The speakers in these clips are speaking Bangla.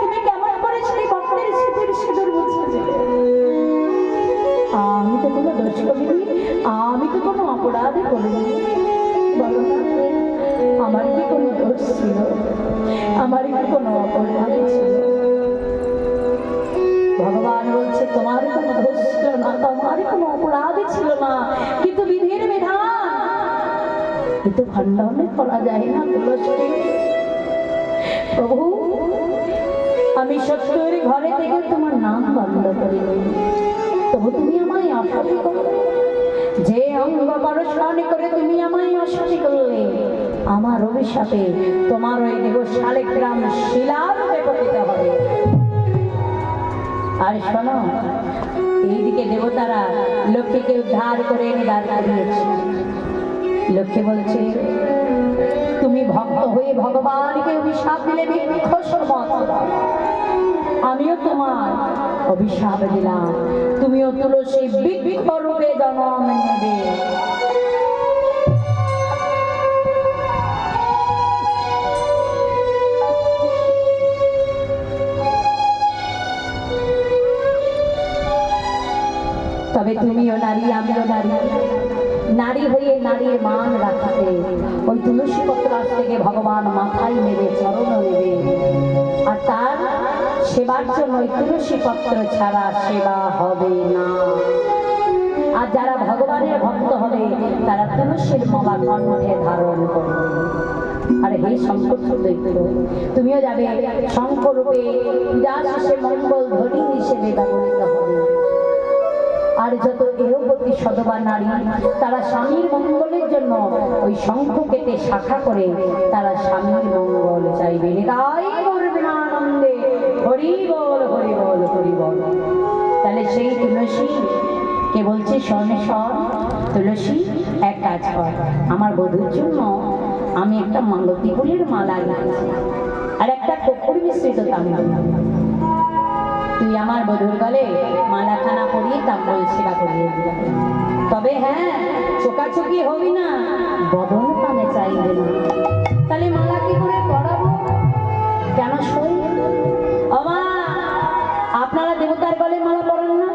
তুমি কেমন করে আমি তো কোনো দোষ আমি তো কোনো অপরাধ করিনি আমার কি কোনো দোষ ছিল? কি কোনো অপরাধ ভগবান বলছে তোমার কোনো দোষ না তোমার কোনো অপরাধ ছিল না। কিন্তু বিধির বিধান, কিন্তু খণ্ডনে করা যায় না প্রভু, আমি সত্যের ঘরে থেকে তোমার নাম বন্ধ করি। তবু তুমি আমায় অসাধি করলে। যে অঙ্গ পরস্পর করে তুমি আমায় অসাধি করলে, আমার অভিশাপে তোমার ওই দেব শালিগ্রাম শিলার পতিত হবে। আর শোনো, এইদিকে দেবতারা লক্ষ্মীকে উদ্ধার করে এনে দাঁড় করিয়েছে। লক্ষ্মী বলছে তুমি ভক্ত হয়ে ভগবানকে অভিশাপ দিলে আমিও তোমার অভিশাপ দিলাম। তুমিও তুলসী বৃক্ষ রূপে জন্ম নেবে। তবে তুমিও নারী, আমিও নারী। নারী হয়ে নারীর মান রাখাতে। ওই তুলসী পত্র থেকে ভগবান মাথায় নেবে চরণ নেবে আর তার সেবার জন্য ওই তুলসী পত্র ছাড়া সেবা হবে না। আর যারা ভগবানের ভক্ত হবে, তারা তুলসীর মালা কণ্ঠে ধারণ করবে। আর হে শঙ্কর দৈত্য তুমিও যাবে শঙ্করূপে, পূজা শেষে মঙ্গল ধ্বনি হিসেবে ব্যবহৃত হবে। আর যত এরপতি সদবা নারী, তারা স্বামীর মঙ্গলের জন্য ওই শঙ্খ কেটে শাখা করে তারা স্বামীর মঙ্গল চাইবে। গাই করবে না আনন্দে হরি বল হরি বল হরি বল তাহলে সেই তুলসী কে বলছে? স্বর্ণেশ্বর তুলসী, এক কাজ কর। আমার বধুর জন্য আমি একটা মালতী ফুলের মালা গেছি আর একটা কপুর মিশ্রিত তামিল তুই আমার বধুর গলে মালাখানা পরিয়ে তাম্বল সেবা করিয়ে তবে হ্যাঁ চোকাচুকি হবি না, বদন পানে চাইবে না। তাহলে মালা কি করে পড়াবো কেন সই? অমা আপনারা দেবতার গলে মালা পড়ান না?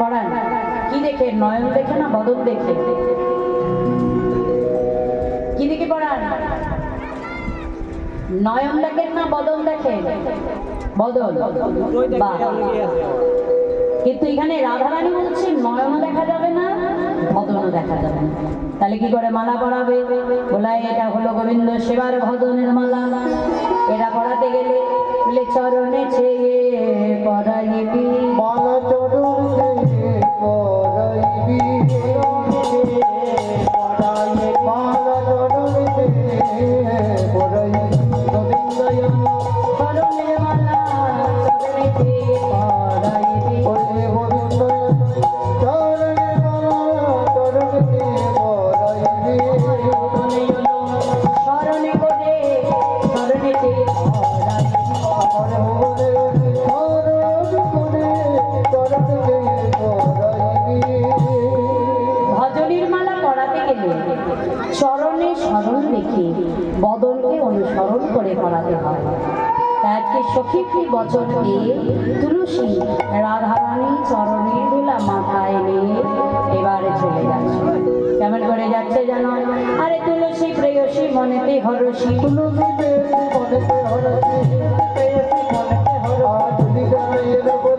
পড়ান কি দেখে? নয়ন দেখে না বদন দেখে? কি দেখে পড়ান নয়ন দেখেন না, বদন দেখেন? বদল। কিন্তু এখানে রাধারানী বলছে নয়নও দেখা যাবে না ভদনও দেখা যাবে না। তাহলে কি করে মালা পড়াবে বলাই এটা হলো গোবিন্দ সেবার ভদনের মালা। এটা পড়াতে গেলে চরণে ছেয়ে পড়াইবি রেখে বদনকে অনুসরণ করে করাতে হয়। আজকে সখীটি বচন দিয়ে তুলসী রাধারানী চরণের দুলা মাথায় নিয়ে এবারে চলে যাচ্ছে। কেমন করে যাচ্ছে জানো? আরে তুলসী প্রেয়সী মনেতে হরসী তুলসী পেয়েছি মনেতে হরসি পেয়েছি মনেতে হরসি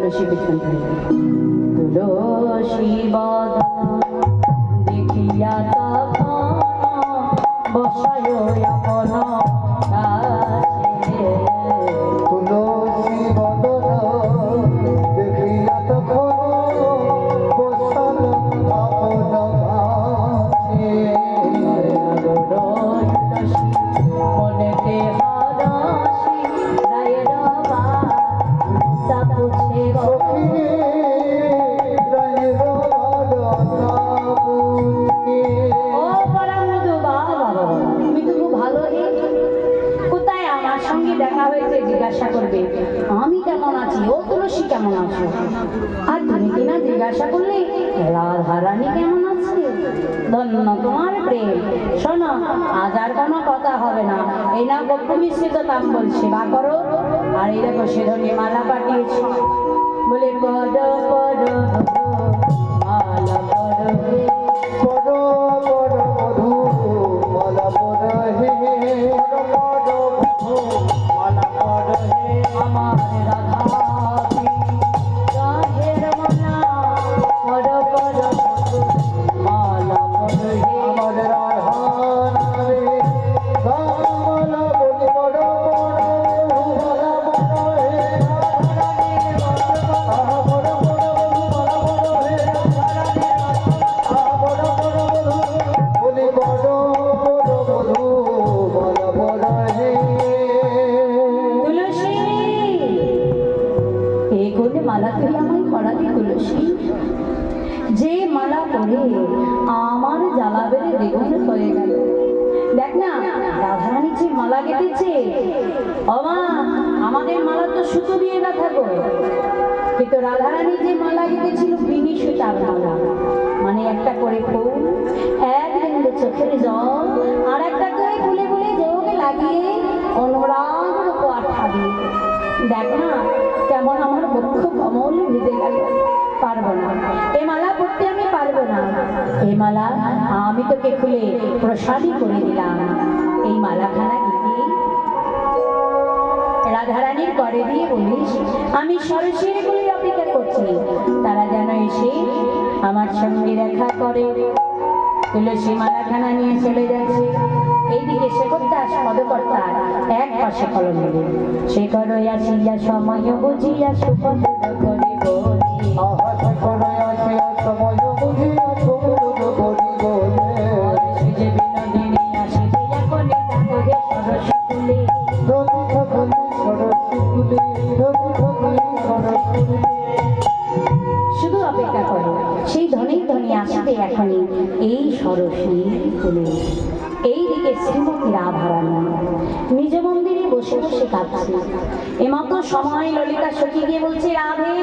তুলসী থেকে। তুলসী দেখিয়া বসায় আপন আজ আর কোনো কথা হবে না। এই না গপ্প মিশ্রিত তাম্বল সেবা করো। আর এই দেখো সেধনী মালা পাঠিয়েছি। রাধারানী যে মালা মালা। মানে একটা করে ফুল, এক বিন্দু চোখের জল, আর একটা করে ফুলে ফুলে যোগ লাগিয়ে অনুরাগ আঠা দিয়ে দেখ না, কেমন আমার কমল ভিজে গেল। পারব না। এ মালা পড়তে আমি পারব না। এই মালা আমি তোকে খুলে প্রসাদী করে দিলাম। এই মালাখানা দিদি রাধারানীর করে দিয়ে বলিস, আমি সরসের বলে করছি। তারা যেন এসে আমার সঙ্গে দেখা করে। তুলসী মালাখানা নিয়ে চলে যাচ্ছে। এইদিকে শেখর দাস পদকর্তার এক পাশে কলম শেখর আসিয়া সময় বুঝিয়া সুপদ ধনী ধনী আসবে এখনই। এই সরসী ফুলে এই দিকে শ্রীমতী রাধারানী। নিজ মন্দিরে বসে বসে কাঁদছে। এমাত্র সময় ললিতা সখী গিয়ে বলছে, রাধে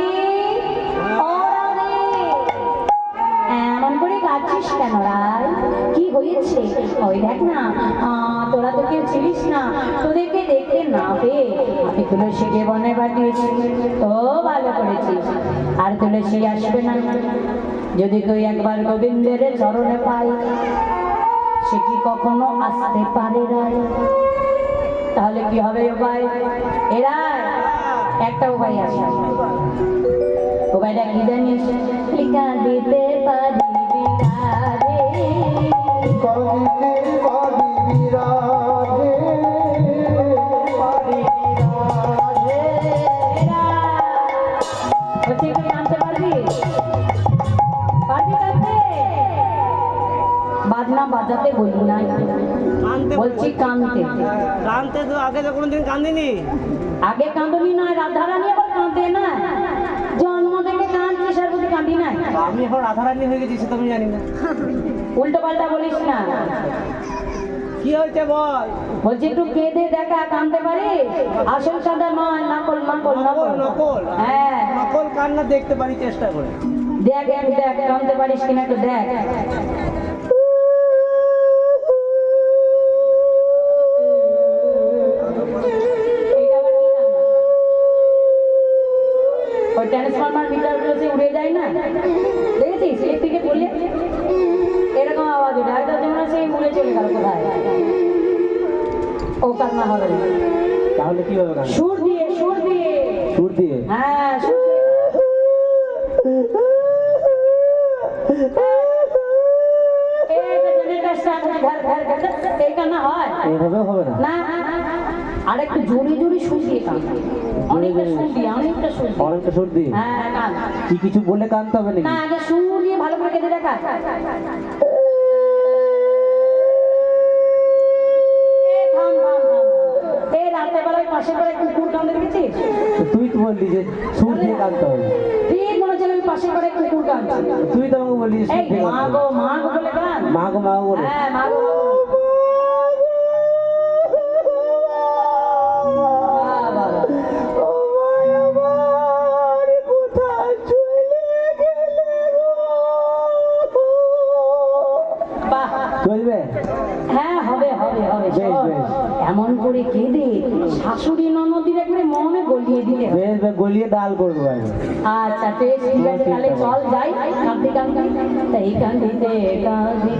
এমন করে কাঁদছিস কেন রায়? কি হয়েছে? ওই দেখ না তোরা তো কেউ ছিলিস না। তোদেরকে না পেয়ে আমি তুলসীকে বনে পাঠিয়েছি। তো ভালো করেছিস আর তুলসী আসবে না। যদি তুই একবার গোবিন্দের চরণে পাই, সে কি কখনো আসতে পারে রায় তাহলে কি হবে উপায়? এরা একটা উপায় আছে। উপায়টা কি জানিস? লিখা দিতে বিরাজে কি আনতে পারবি? পারবি কাঁদতে? বাজনা বাজাতে বলি না। বলছি কানতে কানতে তো আগে তো কোনোদিন কান্দিনি আগে কাঁদনি না রাধারানী আবার কাঁদে না। জন্ম থেকে কাঁদছিস আর বুঝি কাঁদি না আমি এখন রাধারানী হয়ে গেছি সে তো আমি জানি না। উল্টো পাল্টা বলিস না। কি হয়েছে বল? বলছি একটু কেঁদে দেখা কানতে পারি? আসল সাদা নয় নকল নকল নকল নকল। হ্যাঁ। নকল কান্না দেখতে পারি চেষ্টা করে। দেখ দেখ কানতে পারিস কিনা একটু দেখ। হয়। হবে না? আর একটু জোরে জোরে অনেকটা অনেকটা অনেকটা হ্যাঁ কি কিছু বললে কানতে হবে না আগে দিয়ে ভালো করে কেটে দেখা। তুই তো বললি যে সুর দিয়ে কানতে হবে? ঠিক মনে হচ্ছে আমি পাশে করে কুকুর তুই তো আমাকে বললি মা গো। মা গো বলে গান মা গো মা গো বলে? হ্যাঁ মা গো আচ্ছা বেশ ঠিক আছে তাহলে চল যাই কাঁদতে কাঁদতে তাই কাঁদিতে কাঁদিতে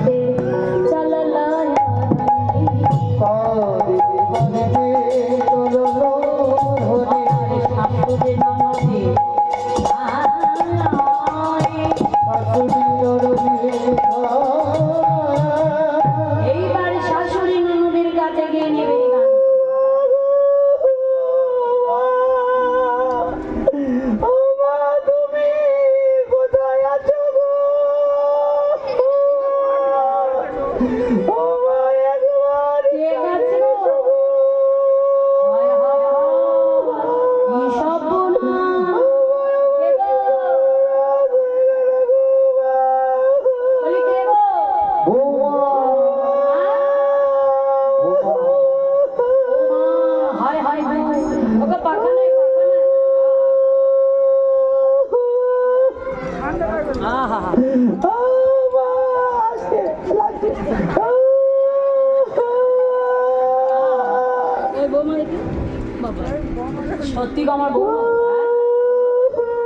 সত্যি আমার বৌমা।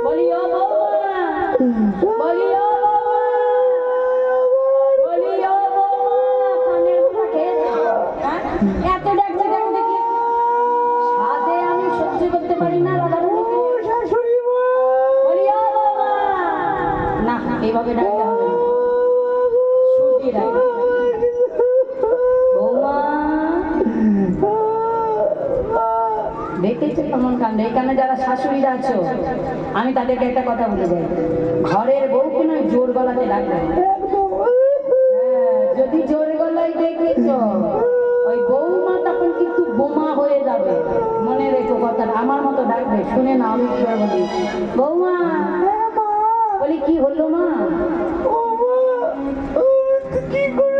বলি ও এখানে যারা শাশুড়িরা আছো আমি তাদেরকে একটা কথা বলে যাই ঘরের বউকে নয় জোর গলাতে লাগবে হ্যাঁ, যদি জোর গলায় দেখেছ ওই বৌমা তখন কিন্তু বোমা হয়ে যাবে। মনে রেখো কথাটা আমার মতো ডাকবে। শুনে না আমি কি বলি? বৌমা বলি কি হলো মা? দেখে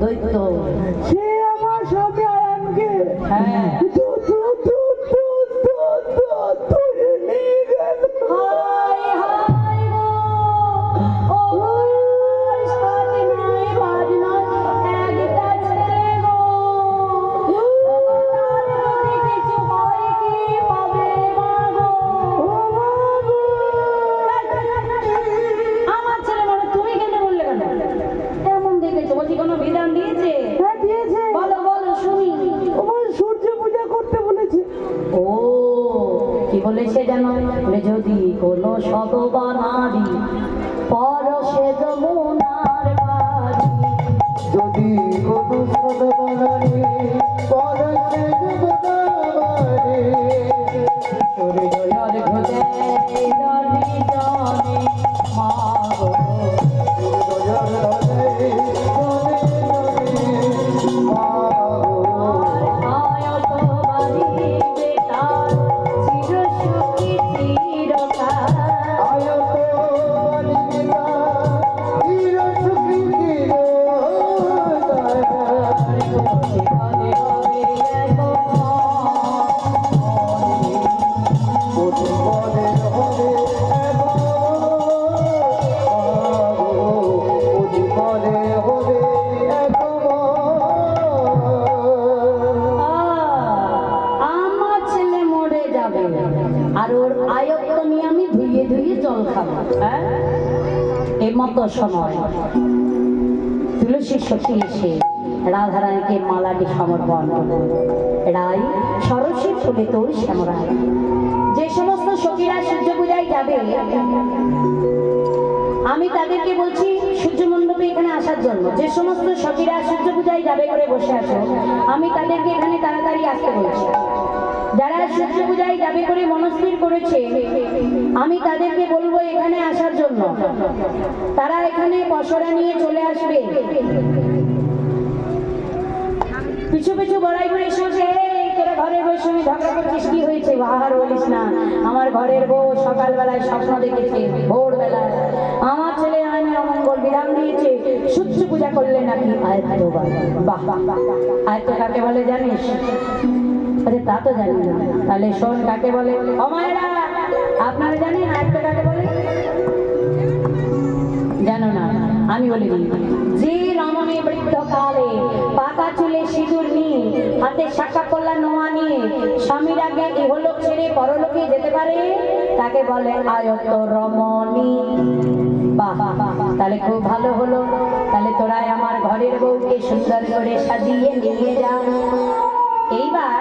দৈত্য। হ্যাঁ। হায় বলছি কোনো বিধান দিয়েছে। বলো বলো শুনি। সূর্য পূজা করতে বলেছে। ও কি বলেছে যেন? যদি কোনো সদবা নারী পরশে যমুনার বাড়ি যদি কোনো সদবনারে পরশে যমুনাবারে সূর্যর ঘুরে জনে জনে মা এই মতো সময় তুলসী সখী মালাটি সমর্পণ। রাই সরস্বী ফুলে তোর শ্যামরায় যে সমস্ত সখীরা সূর্য পূজায় যাবে, আমি তাদেরকে বলছি সূর্য মণ্ডপে এখানে আসার জন্য, যে সমস্ত সখীরা সূর্য পূজায় যাবে করে বসে আছো, আমি তাদেরকে এখানে তাড়াতাড়ি আসতে বলছি যারা সূর্য পূজায় যাবে করে মনস্থির করেছে আমি তাদেরকে বলব এখানে আসার জন্য। তারা এখানে পসরা নিয়ে চলে আসবে। পিছু পিছু বড়াই করে এসেছে আমার ঘরের বউ সকালবেলায় স্বপ্ন ভোরবেলায়। আমার ছেলে বিরাম দিয়েছে পূজা করলে নাকি বাহ কাকে বলে জানিস? আরে তা তো জানি না। তাহলে শোন কাকে বলে? অমায়েরা আপনারা জানেন আয়ত্ত কাকে বলে জানো না, আমি বলে যে রমণী বৃদ্ধকালে পাকা চুলে সিঁদুর নিয়ে, হাতে শাখা কলা নোয়া নিয়ে স্বামীর আগে ইহলোক ছেড়ে পরলোকে যেতে পারে, তাকে বলে আয়ত রমণী। বাহ, তাহলে খুব ভালো হলো। তাহলে তোরাই আমার ঘরের বউকে সুন্দর করে সাজিয়ে নিয়ে যা। এইবার